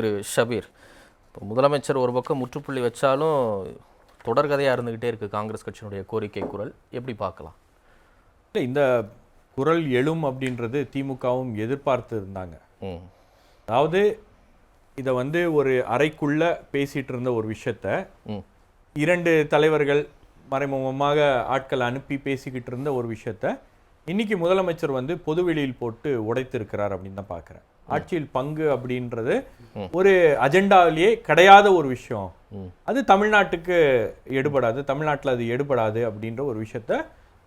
திரு ஷபீர். இப்போ முதலமைச்சர் ஒரு பக்கம் முற்றுப்புள்ளி வச்சாலும் தொடர்கதையாக இருந்துக்கிட்டே இருக்குது காங்கிரஸ் கட்சியினுடைய கோரிக்கை குரல். எப்படி பார்க்கலாம்? இல்ல, இந்த குரல் எழும் அப்படின்றது திமுகவும் எதிர்பார்த்து இருந்தாங்க. அதாவது இதை வந்து ஒரு அறைக்குள்ள பேசிட்டு இருந்த ஒரு விஷயத்த இரண்டு தலைவர்கள் மறைமுகமாக ஆட்கள் அனுப்பி பேசிக்கிட்டு இருந்த ஒரு விஷயத்த இன்னைக்கு முதலமைச்சர் வந்து பொதுவெளியில் போட்டு உடைத்திருக்கிறார் அப்படின்னு தான் பார்க்குறேன். ஆட்சியில் பங்கு அப்படின்றது ஒரு அஜெண்டாவிலேயே கிடையாத ஒரு விஷயம். அது தமிழ்நாட்டுக்கு எடுபடாது தமிழ்நாட்டில் அது எடுபடாது அப்படின்ற ஒரு விஷயத்த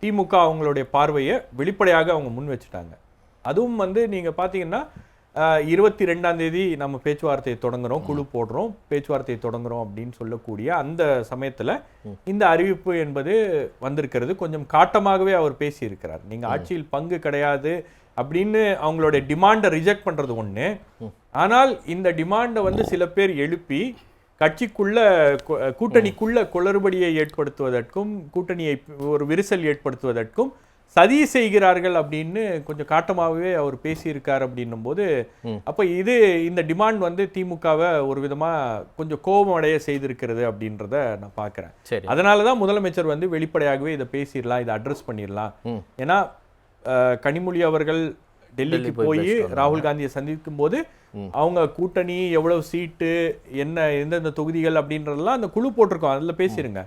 திமுக அவங்களுடைய பார்வையை வெளிப்படையாக அவங்க முன் வச்சுட்டாங்க. அதுவும் வந்து நீங்க பார்த்தீங்கன்னா இருபத்தி ரெண்டாம் தேதி நம்ம பேச்சுவார்த்தையை தொடங்குறோம் குழு போடுறோம் பேச்சுவார்த்தையை தொடங்குறோம் அப்படின்னு சொல்லக்கூடிய அந்த சமயத்துல இந்த அறிவிப்பு என்பது வந்திருக்கிறது. கொஞ்சம் காட்டமாகவே அவர் பேசியிருக்கிறார். நீங்க ஆட்சியில் பங்கு கிடையாது அப்படின்னு அவங்களுடைய டிமாண்டை ரிஜெக்ட் பண்றது ஒண்ணு. ஆனால் இந்த டிமாண்டை வந்து சில பேர் எழுப்பி கட்சிக்குள்ள கூட்டணிக்குள்ள குளறுபடியை ஏற்படுத்துவதற்கும் கூட்டணியை ஒரு விரிசல் ஏற்படுத்துவதற்கும் சதி செய்கிறார்கள் அப்படின்னு கொஞ்சம் காட்டமாகவே அவர் பேசியிருக்கார் அப்படின்னும் போது அப்ப இது இந்த டிமாண்ட் வந்து திமுகவை ஒரு விதமா கொஞ்சம் கோபம் அடைய செய்திருக்கிறது அப்படின்றத நான் பார்க்கிறேன். சரி. அதனால தான் முதலமைச்சர் வந்து வெளிப்படையாகவே இதை பேசிடலாம் இதை அட்ரஸ் பண்ணிடலாம். ஏன்னா கனிமொழி அவர்கள் டெல்லிக்கு போய். ராகுல் காந்தியை சந்திக்கும் போது அவங்க கூட்டணி எவ்வளவு சீட்டு என்ன எந்தெந்த தொகுதிகள் அப்படின்றதெல்லாம் அந்த குழு போட்டிருக்கோம். அதில் பேசிருங்க.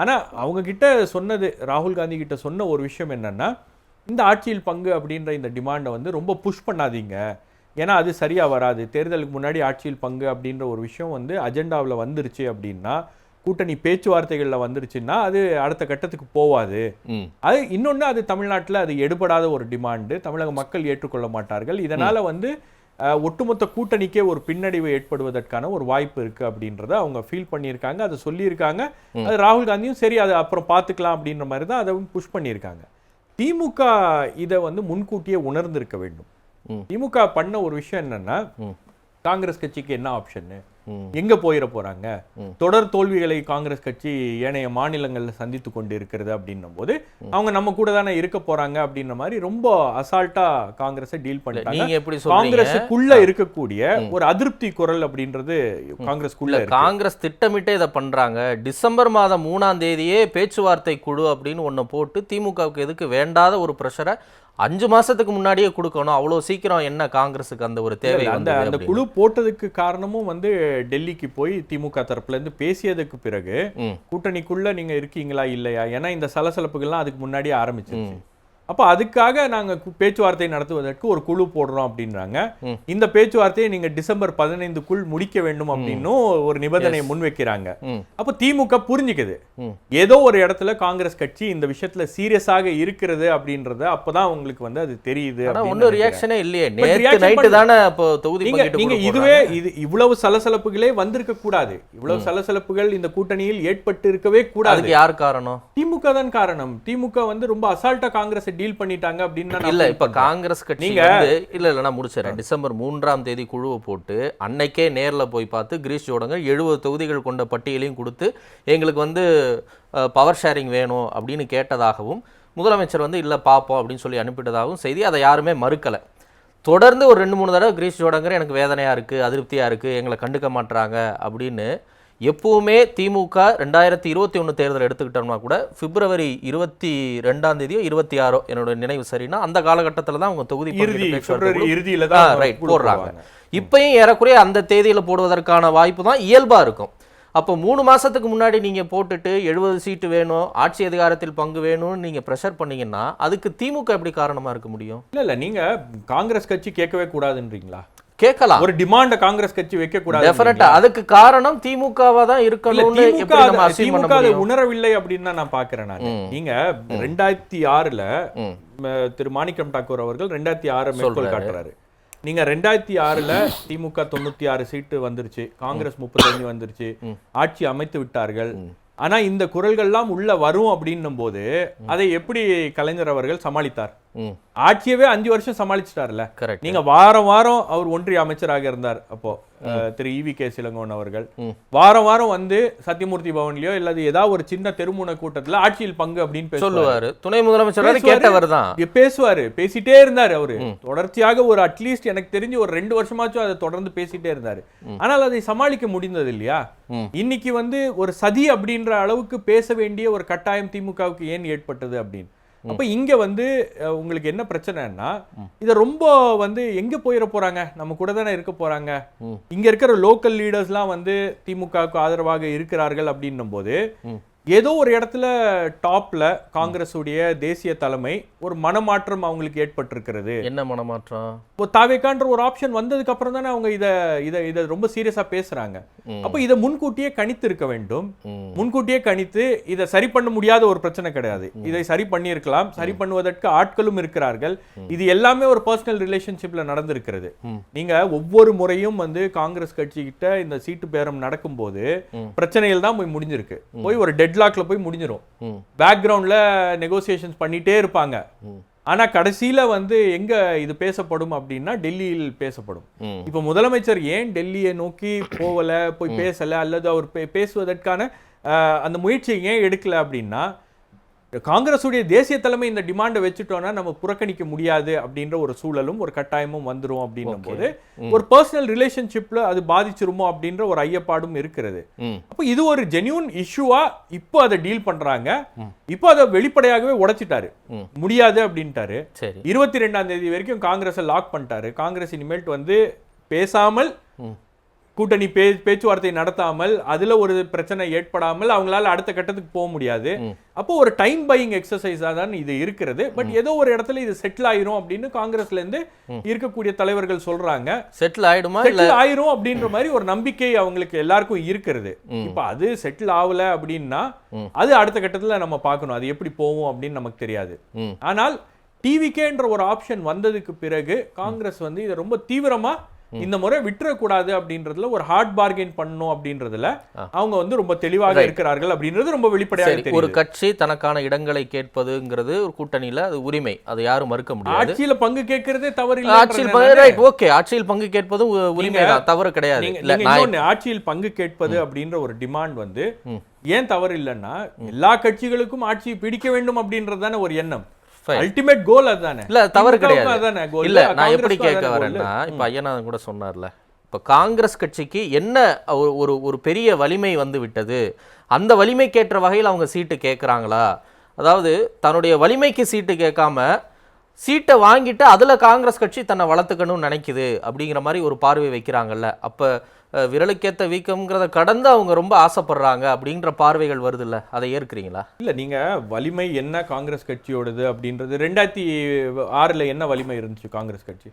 ஆனா அவங்க கிட்ட சொன்னது ராகுல் காந்தி கிட்ட சொன்ன ஒரு விஷயம் என்னன்னா இந்த ஆட்சியில் பங்கு அப்படின்ற இந்த டிமாண்டை வந்து ரொம்ப புஷ் பண்ணாதீங்க. ஏன்னா அது சரியா வராது. தேர்தலுக்கு முன்னாடி ஆட்சியில் பங்கு அப்படின்ற ஒரு விஷயம் வந்து அஜெண்டாவில் வந்துருச்சு அப்படின்னா கூட்டணி பேச்சுவார்த்தைகளில் வந்துருச்சுன்னா அது அடுத்த கட்டத்துக்கு போவாது. அது இன்னொன்று அது தமிழ்நாட்டில் அது எடுபடாத ஒரு டிமாண்டு. தமிழக மக்கள் ஏற்றுக்கொள்ள மாட்டார்கள். இதனால வந்து ஒட்டுமொத்த கூட்டணிக்கே ஒரு பின்னடைவு ஏற்படுவதற்கான ஒரு வாய்ப்பு இருக்கு அப்படின்றத அவங்க ஃபீல் பண்ணியிருக்காங்க. அதை சொல்லியிருக்காங்க. அது ராகுல் காந்தியும் சரி அதை அப்புறம் பார்த்துக்கலாம் அப்படின்ற மாதிரி தான் அதை புஷ் பண்ணியிருக்காங்க. திமுக இதை வந்து முன்கூட்டியே உணர்ந்திருக்க வேண்டும். திமுக பண்ண ஒரு விஷயம் என்னன்னா. காங்கிரஸ் கட்சிக்கு என்ன ஆப்ஷன் ம் எங்க போயிட போறாங்க? தொடர் தோல்விகளை காங்கிரஸ் கட்சி ஏனைய மாநிலங்கள்ல சந்தித்து கொண்டு இருக்கிறது அப்படின்னும் போது அவங்க நம்ம கூட தானே இருக்க போறாங்க அப்படின்ற மாதிரி ரொம்ப அசால்ட்டா காங்கிரஸை டீல் பண்ணிட்டாங்க. நீங்க எப்படி சொல்றீங்க? காங்கிரஸுக்குள்ள இருக்கக்கூடிய ஒரு அதிருப்தி குரல் அப்படின்றது காங்கிரஸ்க்குள்ள காங்கிரஸ் திட்டமிட்டே இதை பண்றாங்க. டிசம்பர் மாதம் மூணாம் தேதியே பேச்சுவார்த்தை குழு அப்படின்னு ஒண்ணு போட்டு திமுகவுக்கு எதுக்கு வேண்டாத ஒரு ப்ரெஷரை அஞ்சு மாசத்துக்கு முன்னாடியே கொடுக்கணும். அவ்வளவு சீக்கிரம் என்ன காங்கிரஸுக்கு அந்த ஒரு தேவை அந்த அந்த? குழு போட்டதுக்கு காரணமும் வந்து டெல்லிக்கு போய் திமுக தரப்புல இருந்து பேசியதுக்கு பிறகு கூட்டணிக்குள்ள நீங்க இருக்கீங்களா இல்லையா? ஏன்னா இந்த சலசலப்புகள்லாம் அதுக்கு முன்னாடியே ஆரம்பிச்சிருச்சு. அப்ப அதுக்காக நாங்க கு- பேச்சுவார்த்தை நடத்துவதற்கு ஒரு குழு போடுறோம் அப்படின்றாங்க. இந்த பேச்சுவார்த்தையை நீங்க டிசம்பர் பதினைந்துக்குள் முடிக்க வேண்டும் அப்படின்னும் ஒரு நிபந்தனையை முன்வைக்கிறாங்க. அப்ப திமுக புரிஞ்சுக்குது. ஏதோ ஒரு இடத்துல காங்கிரஸ் கட்சி இந்த விஷயத்துல சீரியஸாக இருக்கிறது அப்படின்றது அப்பதான் உங்களுக்கு வந்து அது தெரியுது ஒன்றும். ரியாக்ஷனே இல்லையே. தானே இப்போ தொகுதி குழு இதுவே. இது இவ்வளவு சலசலப்புகளே வந்திருக்க கூடாது. இவ்வளவு சலசலப்புகள் இந்த கூட்டணியில் ஏற்பட்டு இருக்கவே கூடாது யார் காரணம்? திமுக தான் காரணம். திமுக வந்து ரொம்ப அசால்ட்டா காங்கிரஸை டீல் பண்ணிட்டாங்க அப்படின்னு இல்ல இப்ப. காங்கிரஸ் கட்சி நீங்க- இல்ல இல்ல நான் முடிச்சிடறேன். டிசம்பர் மூன்றாம் தேதி குழுவை போட்டு அன்னைக்கே நேர்ல போய் பார்த்து கிரீஷ் ஜோடங்க எழுபது தொகுதிகள் கொண்ட பட்டியலையும் கொடுத்து எங்களுக்கு வந்து பவர் ஷேரிங் வேணும் அப்படின்னு கேட்டதாகவும் முதலமைச்சர் வந்து இல்ல பார்ப்போம் அப்படின்னு சொல்லி அனுப்பிட்டதாகவும் செய்தி. அதை யாருமே மறுக்கல. தொடர்ந்து ஒரு ரெண்டு மூணு தடவை கிரீஷ் ஜோடங்கர் எனக்கு வேதனையா இருக்கு அதிருப்தியா இருக்கு எங்களை கண்டுக்க மாட்றாங்க அப்படின்னு எப்பவுமே திமுக ரெண்டாயிரத்தி இருபத்தி ஒன்று தேர்தல் எடுத்துக்கிட்டோம்னா கூட பிப்ரவரி இருபத்தி ரெண்டாம் தேதியோ இருபத்தி ஆறோ என்னோட நினைவு சரின்னா அந்த காலகட்டத்தில் தான் அவங்க தொகுதி இறுதியில தான் ரைட் போடுறாங்க. இப்பயும் ஏறக்குறைய அந்த தேதியில போடுவதற்கான வாய்ப்பு தான் இயல்பா இருக்கும். அப்போ மூணு மாசத்துக்கு முன்னாடி நீங்க போட்டுட்டு எழுபது சீட்டு வேணும் ஆட்சி அதிகாரத்தில் பங்கு வேணும்னு நீங்க ப்ரெஷர் பண்ணீங்கன்னா அதுக்கு திமுக எப்படி காரணமா இருக்க முடியும்? இல்ல இல்ல நீங்க காங்கிரஸ் கட்சி கேட்கவே கூடாதுன்றீங்களா? கேட்கலாம். ஒரு டிமாண்ட காங்கிரஸ் கட்சி வைக்க கூடாது டெஃபினட்டா அதுக்கு காரணம் திமுகவா தான் இருக்கணும்னு திமுக அதை- உணரவில்லை அப்படின்னு நான் பாக்குறேன் நான். நீங்க ரெண்டாயிரத்தி ஆறுல திரு மாணிக்கம் டாக்கூர் அவர்கள் ரெண்டாயிரத்தி ஆறு மேற்கோள். காட்டுறாரு. நீங்க ரெண்டாயிரத்தி ஆறுல திமுக தொண்ணூத்தி ஆறு சீட்டு வந்துருச்சு காங்கிரஸ் முப்பத்தஞ்சு வந்துருச்சு ஆட்சி அமைத்து விட்டார்கள். ஆனா இந்த குரல்கள்லாம் உள்ள வரும் அப்படின்னும் போது அதை எப்படி கலைஞர் அவர்கள் சமாளித்தார்? ஆட்சியவே அஞ்சு வருஷம் சமாளிச்சிட்டார்ல. கரெக்ட் நீங்க வாரம் வாரம் அவர் ஒன்றிய அமைச்சராக இருந்தார் அப்போ திரு இவி கே சிலங்கோன் அவர்கள். வாரம் வாரம் வந்து சத்தியமூர்த்தி பவன்லயோ இல்லது ஏதாவது ஒரு சின்ன தெருமுனை கூட்டத்துல ஆட்சியில் பங்கு அப்படின்னு சொல்லுவாரு. துணை முதலமைச்சர். கேட்டவர் தான். பேசுவாரு. பேசிட்டே இருந்தாரு அவரு. தொடர்ச்சியாக ஒரு அட்லீஸ்ட் எனக்கு தெரிஞ்சு ஒரு ரெண்டு வருஷமாச்சும் அதை தொடர்ந்து பேசிட்டே இருந்தாரு. ஆனால் அதை சமாளிக்க முடிந்தது இல்லையா. இன்னைக்கு வந்து ஒரு சதி அப்படின்ற அளவுக்கு பேச வேண்டிய ஒரு கட்டாயம் திமுகவுக்கு ஏன் ஏற்பட்டது அப்படின்னு? அப்ப இங்க வந்து உங்களுக்கு என்ன பிரச்சனைன்னா இத ரொம்ப வந்து எங்க போயிட போறாங்க நம்ம கூட தானே இருக்க போறாங்க ம். இங்க இருக்கிற லோக்கல் லீடர்ஸ்லாம் வந்து திமுகவுக்கு ஆதரவாக இருக்கிறார்கள் அப்படின்னும் போது. ஏதோ ஒரு இடத்துல டாப்ல காங்கிரஸ் உடைய தேசிய தலைமை ஒரு மனமாற்றம் அவங்களுக்கு ஏற்பட்டிருக்கிறது. என்ன மனமாற்றம்? தாவேக்கான்ற ஒரு ஆப்ஷன் வந்ததுக்கு அப்புறம் தானே அவங்க இத இத இத ரொம்ப சீரியஸா பேசுறாங்க. அப்ப இத முன்கூட்டியே கணித்து இருக்க வேண்டும். முன்கூட்டியே கணித்து இதை சரி பண்ண முடியாத ஒரு பிரச்சனை கிடையாது. இதை சரி பண்ணியிருக்கலாம். சரி பண்ணுவதற்கு ஆட்களும் இருக்கிறார்கள். இது எல்லாமே ஒரு பர்சனல் ரிலேஷன்ஷிப்ல நடந்திருக்கிறது. நீங்க ஒவ்வொரு முறையும் வந்து காங்கிரஸ் கட்சி கிட்ட இந்த சீட்டு பேரம் நடக்கும்போது ம். பிரச்சனைகள் தான் போய் முடிஞ்சிருக்கு. போய் ஒரு டெட்லாக்ல போய் முடிஞ்சிரும் ம். பேக்ரவுண்ட்ல நெகோசியேஷன்ஸ் பண்ணிட்டே இருப்பாங்க. ஆனா கடைசியில வந்து எங்க இது பேசப்படும் அப்படின்னா டெல்லியில் பேசப்படும். இப்ப முதலமைச்சர் ஏன் டெல்லியை நோக்கி போகல போய் பேசல அல்லது அவர் பேசுவதற்கான அந்த முயற்சியை ஏன் எடுக்கல அப்படின்னா காங்கிரஸுடைய தேசிய தலைமை இந்த டிமாண்டை வச்சுட்டோம்னா நம்ம புறக்கணிக்க முடியாது அப்படின்ற ஒரு சூழலும் ஒரு கட்டாயமும் வந்துரும் அப்படின்னும் போது ஒரு பர்சனல் ரிலேஷன்ஷிப்ல அது பாதிச்சிருமோ அப்படின்ற ஒரு ஐயப்பாடும் இருக்கிறது. அப்போ இது ஒரு ஜென்யூன் இஷ்யூவா இப்போ அதை டீல் பண்றாங்க. இப்போ அதை வெளிப்படையாகவே உடைச்சிட்டாரு. முடியாது அப்படின்ட்டாரு. இருபத்தி ரெண்டாம் தேதி வரைக்கும் காங்கிரஸை லாக் பண்ணிட்டாரு. காங்கிரஸ் இனிமேல்ட்டு வந்து பேசாமல். கூட்டணி பே பேச்சுவார்த்தை நடத்தாமல் அதுல ஒரு பிரச்சனை ஏற்படாமல் அவங்களால அடுத்த கட்டத்துக்கு போக முடியாது. அப்போ ஒரு டைம் பையிங் எக்ஸசைஸா தான் இது இருக்கிறது. பட் ஏதோ ஒரு இடத்துல இது செட்டில் ஆயிரும் அப்படின்னு காங்கிரஸ்ல இருந்து இருக்கக்கூடிய தலைவர்கள் சொல்றாங்க. செட்டில் ஆயிடுமா செட்டில் ஆயிரும் அப்படின்ற மாதிரி ஒரு நம்பிக்கை அவங்களுக்கு எல்லாருக்கும் இருக்கிறது. இப்ப அது செட்டில் ஆகல அப்படின்னா. அது அடுத்த கட்டத்துல நம்ம பார்க்கணும். அது எப்படி போகும் அப்படின்னு நமக்கு தெரியாது. ஆனால் டிவிகேன்ற ஒரு ஆப்ஷன் வந்ததுக்கு பிறகு காங்கிரஸ் வந்து இதை ரொம்ப தீவிரமா இந்த முறை விட்டுறக்கூடாது அப்படின்றதுல ஒரு ஹார்ட் பார்கெயின் பண்ணணும் அப்படின்றதுல. அவங்க வந்து ரொம்ப தெளிவாக இருக்கிறார்கள் அப்படின்றது ரொம்ப வெளிப்படையாக ஒரு கட்சி தனக்கான இடங்களை கேட்பதுங்கிறது ஒரு கூட்டணியில அது உரிமை. அதை யாரும் மறுக்க முடியாது. ஆட்சியில பங்கு கேட்கறதே தவறு ஆட்சியில் பங்கு ரைட் ஓகே ஆட்சியில் பங்கு கேட்பதும் உ- உரிமை தான் தவறு கிடையாது. இல்ல ஆட்சியில் பங்கு கேட்பது அப்படின்ற ஒரு டிமாண்ட் வந்து. ஏன் தவறு இல்லைன்னா எல்லா கட்சிகளுக்கும் ஆட்சியை பிடிக்க வேண்டும் அப்படின்றது தானே ஒரு எண்ணம். அல்டிமேட் கோல் அதுதானே இல்ல தவறு கிடையாது. இல்ல நான் எப்படி கேட்க. வரேன்னா இப்ப ஐயனாதன் கூட சொன்னார்ல இப்ப காங்கிரஸ் கட்சிக்கு என்ன ஒரு ஒரு ஒரு பெரிய வலிமை வந்து விட்டது? அந்த வலிமைக்கேற்ற வகையில் அவங்க சீட்டு கேட்குறாங்களா? அதாவது தன்னுடைய வலிமைக்கு சீட்டு கேட்காம சீட்டை வாங்கிட்டு அதுல காங்கிரஸ் கட்சி தன்னை வளர்த்துக்கணும்னு நினைக்குது அப்படிங்கிற மாதிரி ஒரு பார்வை வைக்கிறாங்கல்ல. அப்ப அஹ், விரலுக்கேத்த வீக்கம்ங்கிறத கடந்து அவங்க ரொம்ப ஆசைப்படுறாங்க அப்படின்ற பார்வைகள் வருதுல்ல? அதை ஏற்கிறீங்களா? இல்ல நீங்க வலிமை என்ன காங்கிரஸ் கட்சியோடது அப்படின்றது ரெண்டாயிரத்தி ஆறுல என்ன வலிமை இருந்துச்சு காங்கிரஸ் கட்சி.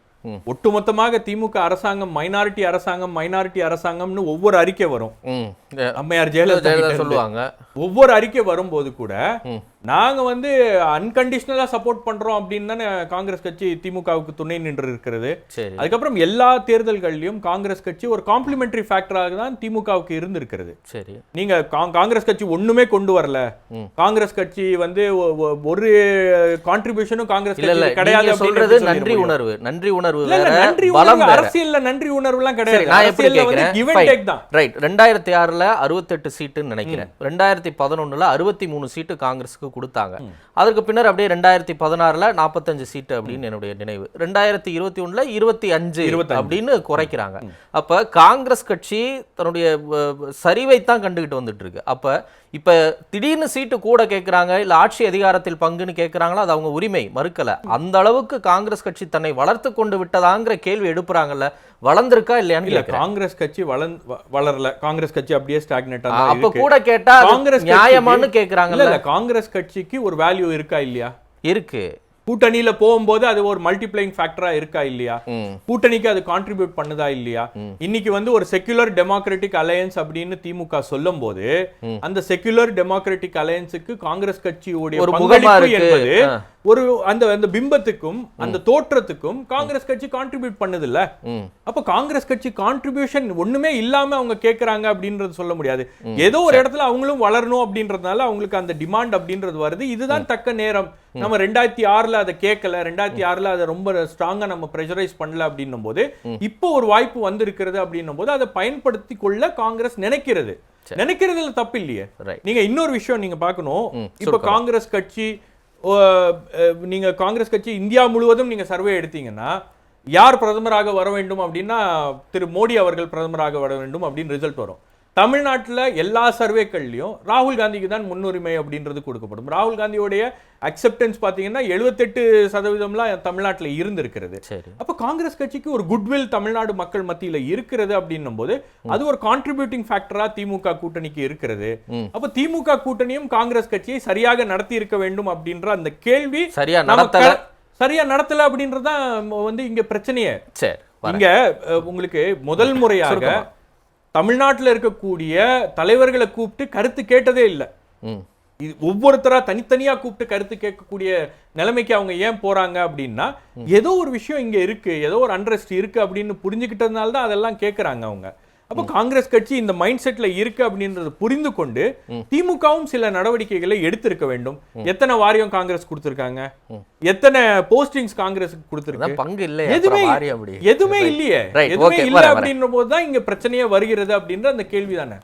ஒட்டுமொத்தமாக திமுக அரசாங்கம் மைனாரிட்டி அரசாங்கம் மைனாரிட்டி அரசாங்கம்னு ஒவ்வொரு அறிக்கை வரும். அம்மையார் ஜெயலலிதா. சொல்லுவாங்க. ஒவ்வொரு அறிக்கை வரும்போது கூட ம். நாங்க வந்து அன்கண்டிஷனலா சப்போர்ட் பண்றோம் அப்படின்னு தானே காங்கிரஸ் கட்சி திமுகவுக்கு துணை நின்று இருக்கிறது. அதுக்கப்புறம் எல்லா தேர்தல்கள்லயும் காங்கிரஸ் கட்சி ஒரு காம்ப்ளிமெண்டரி ஃபேக்டராக தான் திமுகவுக்கு இருந்திருக்கிறது. சரி. நீங்க கா- காங்கிரஸ் கட்சி ஒண்ணுமே கொண்டு வரல. காங்கிரஸ் கட்சி வந்து ஒரு கான்ட்ரிபியூஷனும் காங்கிரஸ் கிடையாது சொல்றது நன்றி? உணர்வு நன்றி உணர்வு நன்றி உணர்வு அரசியல்ல நன்றி உணர்வுலாம் சரி கிடையாது. நான் எப்படி கேட்கிறேன் ரைட் ரெண்டாயிரத்தி ஆறுல அறுபத்தெட்டு சீட்டுன்னு நினைக்கிறேன். ரெண்டாயிரத்தி பதினொன்னுல அறுபத்தி மூணு சீட்டு காங்கிரஸுக்கு கொடுத்தாங்க. அதற்கு பின்னர் அப்படியே ரெண்டாயிரத்தி பதினாறுல நாற்பத்தஞ்சு சீட்டு அப்படின்னு என்னுடைய நினைவு. ரெண்டாயிரத்தி இருபத்தி ஒண்ணுல இருபத்தி அஞ்சு 25. அப்படின்னு குறைக்கிறாங்க. அப்ப காங்கிரஸ் கட்சி தன்னுடைய சரிவைத்தான் கண்டுகிட்டு வந்துட்டு இருக்கு. அப்ப இப்ப திடீர்னு சீட்டு கூட கேட்கறாங்க இல்ல ஆட்சி அதிகாரத்தில் பங்குன்னு கேட்கறாங்களா அது அவங்க உரிமை மறுக்கல. அந்த அளவுக்கு காங்கிரஸ் கட்சி தன்னை வளர்த்து கொண்டு விட்டதாங்கிற கேள்வி எழுப்புறாங்கல்ல வளர்ந்திருக்கா இல்லையான்னு இல்ல. காங்கிரஸ் கட்சி வளர்ந் வ- வளரல. காங்கிரஸ் கட்சி அப்படியே தான் அப்ப கூட கேட்டா அது காங்கிரஸ் கேக்குறாங்கல்ல. இல்ல இல்ல காங்கிரஸ் கட்சிக்கு ஒரு வேல்யூ இருக்கா இல்லையா? இருக்கு. கூட்டணியில போகும்போது அது ஒரு மல்டிப்ளைங் ஃபேக்டரா இருக்கா இல்லையா. கூட்டணிக்கு அது கான்ட்ரிபியூட் பண்ணுதா இல்லையா இன்னைக்கு வந்து ஒரு செக்யுலர் டெமோக்ராட்டிக் அலையன்ஸ் அப்படின்னு திமுக சொல்லும் போது அந்த செக்யுலர் டெமோக்ராட்டிக் அலையன்ஸுக்கு காங்கிரஸ் கட்சியுடைய பங்களிப்பு. என்பது. ஒரு அந்த அந்த பிம்பத்துக்கும் அந்த தோற்றத்துக்கும் காங்கிரஸ் கட்சி கான்ட்ரிபியூட் பண்ணுது இல்ல. அப்ப காங்கிரஸ் கட்சி கான்ட்ரிபியூஷன் ஒண்ணுமே இல்லாம அவங்க கேக்குறாங்க அப்படின்றது சொல்ல முடியாது. ஏதோ ஒரு இடத்துல அவங்களும் வளரணும் அப்படின்றதுனால அவங்களுக்கு அந்த டிமாண்ட் அப்படின்றது வருது. இதுதான் தக்க நேரம். நம்ம ரெண்டாயிரத்தி ஆறுல அதை கேட்கல ரெண்டாயிரத்தி ஆறுல அதை ரொம்ப ஸ்ட்ராங்கா நம்ம ப்ரெஷரைஸ் பண்ணல அப்படின்னும் போது இப்போ ஒரு வாய்ப்பு வந்திருக்கிறது அப்படின்னும் போது அதை பயன்படுத்தி கொள்ள காங்கிரஸ் நினைக்கிறது. நினைக்கிறதுல தப்பு இல்லையே. நீங்க இன்னொரு விஷயம் நீங்க பார்க்கணும். ம், இப்ப காங்கிரஸ் கட்சி நீங்கள் காங்கிரஸ் கட்சி இந்தியா முழுவதும் நீங்க சர்வே எடுத்தீங்கன்னா யார் பிரதமராக வர வேண்டும் அப்படின்னா திரு மோடி அவர்கள் பிரதமராக வர வேண்டும் அப்படின்னு ரிசல்ட் வரும். தமிழ்நாட்டுல எல்லா சர்வேக்கள்லயும் ராகுல் காந்திக்கு தான் முன்னுரிமை அப்படின்றது கொடுக்கப்படும் ராகுல் காந்தியோடைய அக்செப்டன்ஸ் பாத்தீங்கன்னா எழுபத்தெட்டு சதவீதம்லாம் தமிழ்நாட்டுல இருந்திருக்கிறது சரி அப்ப காங்கிரஸ் கட்சிக்கு ஒரு குட்வில் தமிழ்நாடு மக்கள் மத்தியில இருக்கிறது அப்படின்னும் போது அது ஒரு கான்ட்ரிபியூட்டிங் ஃபேக்டரா திமுக கூட்டணிக்கு இருக்கிறது. அப்ப திமுக கூட்டணியும் காங்கிரஸ் கட்சியை சரியாக நடத்தி இருக்க வேண்டும் அப்படின்ற அந்த கேள்வி சரியா நடத்தல சரியா நடத்தல அப்படின்றதுதான் வந்து இங்க பிரச்சனையே சரி. இங்க உங்களுக்கு முதல் முறையாக. தமிழ்நாட்டுல இருக்கக்கூடிய தலைவர்களை கூப்பிட்டு கருத்து கேட்டதே இல்லை. இது ஒவ்வொருத்தரா தனித்தனியா கூப்பிட்டு கருத்து கேட்கக்கூடிய நிலைமைக்கு அவங்க ஏன் போறாங்க அப்படின்னா ஏதோ ஒரு விஷயம் இங்க இருக்கு ஏதோ ஒரு அண்ட்ரஸ்ட் இருக்கு அப்படின்னு புரிஞ்சுக்கிட்டதுனால தான் அதெல்லாம் கேட்கறாங்க அவங்க. அப்ப காங்கிரஸ் கட்சி இந்த மைண்ட் செட்ல இருக்கு அப்படின்றது புரிந்து கொண்டு திமுகவும் சில நடவடிக்கைகளை எடுத்திருக்க வேண்டும். எத்தனை வாரியம் காங்கிரஸ் கொடுத்திருக்காங்க? எத்தனை போஸ்டிங்ஸ் காங்கிரஸ் கொடுத்திருக்கு? அதான் பங்கு இல்லை எதுவுமே எதுவுமே இல்லையே. எதுவுமே இல்ல. அப்படின்ற போது தான் இங்க பிரச்சனையே வருகிறது அப்படின்ற அந்த கேள்விதானே?